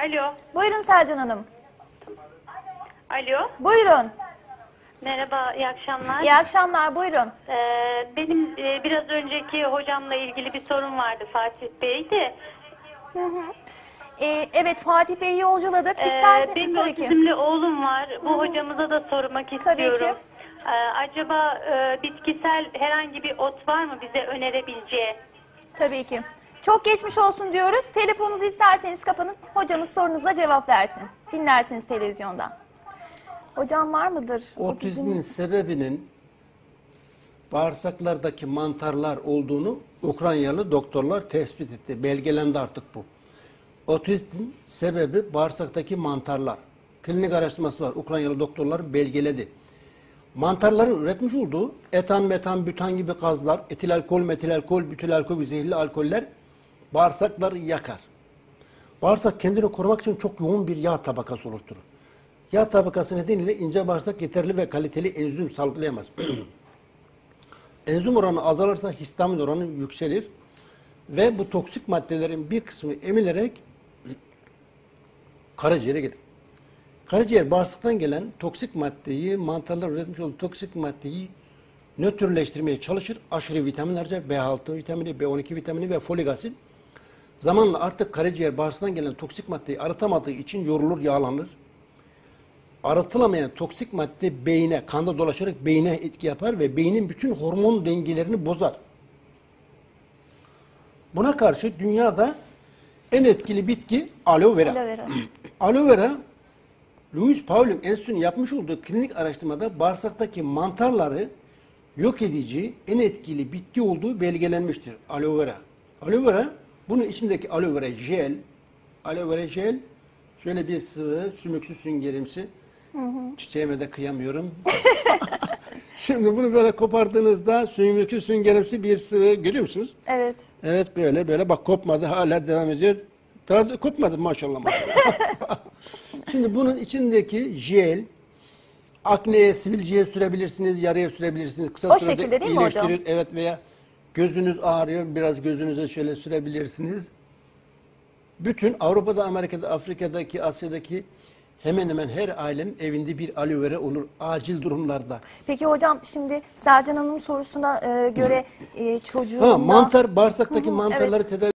Alo. Buyurun Selcan Hanım. Alo. Buyurun. Merhaba, iyi akşamlar. İyi akşamlar. Buyurun. Ee, benim e, biraz önceki hocamla ilgili bir sorun vardı Fatih Bey de. Ee, evet Fatih Bey'i yolculadık. Ee, İsterseniz benim tabii ki. otizmli oğlum var. Bu hocamıza da sormak Tabii istiyorum. ki. Ee, acaba e, bitkisel herhangi bir ot var mı bize önerebileceği? Tabii ki. Çok geçmiş olsun diyoruz. Telefonunuzu isterseniz kapanın. Hocamız sorunuza cevap versin. Dinlersiniz televizyondan. Hocam var mıdır? Otizmin sebebinin bağırsaklardaki mantarlar olduğunu Ukraynalı doktorlar tespit etti. Belgelendi artık bu. Otizmin sebebi bağırsaktaki mantarlar. Klinik araştırması var. Ukraynalı doktorlar belgeledi. Mantarların üretmiş olduğu etan, metan, bütan gibi gazlar, etil alkol, metil alkol, bütül alkol gibi zehirli alkoller bağırsakları yakar. Bağırsak kendini korumak için çok yoğun bir yağ tabakası oluşturur. Yağ tabakası nedeniyle ince bağırsak yeterli ve kaliteli enzim salgılayamaz. enzim oranı azalırsa histamin oranı yükselir ve bu toksik maddelerin bir kısmı emilerek karaciğere gelir. Karaciğer bağırsaktan gelen toksik maddeyi, mantarlar üretmiş olduğu toksik maddeyi nötrleştirmeye çalışır. Aşırı vitamin harcar. B6 vitamini, B12 vitamini ve folik asit. Zamanla artık karaciğer bağırsaktan gelen toksik maddeyi arıtamadığı için yorulur, yağlanır. Arıtılamayan toksik madde beyine, kanda dolaşarak beyine etki yapar ve beynin bütün hormon dengelerini bozar. Buna karşı dünyada en etkili bitki aloe vera. Aloe vera. Aloe vera, Louis Pauling Enstitüsü'nün yapmış olduğu klinik araştırmada bağırsaktaki mantarları yok edici en etkili bitki olduğu belgelenmiştir. Aloe vera. Aloe vera, bunun içindeki aloe vera jel, aloe vera jel, şöyle bir sıvı, sümüksü süngerimsi. Çiçeğime de kıyamıyorum. Şimdi bunu böyle kopardığınızda sümüksü süngerimsi bir sıvı görüyor musunuz? Evet. Evet böyle böyle bak kopmadı hala devam ediyor. Daha da kopmadı maşallah maşallah. Şimdi bunun içindeki jel akneye, sivilceye sürebilirsiniz, yaraya sürebilirsiniz. Kısa O sürede şekilde değil mi hocam? iyileştirir. Evet veya gözünüz ağrıyor biraz gözünüze şöyle sürebilirsiniz. Bütün Avrupa'da, Amerika'da, Afrika'daki, Asya'daki hemen hemen her ailenin evinde bir aloe vera olur acil durumlarda. Peki hocam şimdi Selcan Hanım'ın sorusuna e, göre e, çocuğunda... Ha, mantar bağırsaktaki mantarları tedavi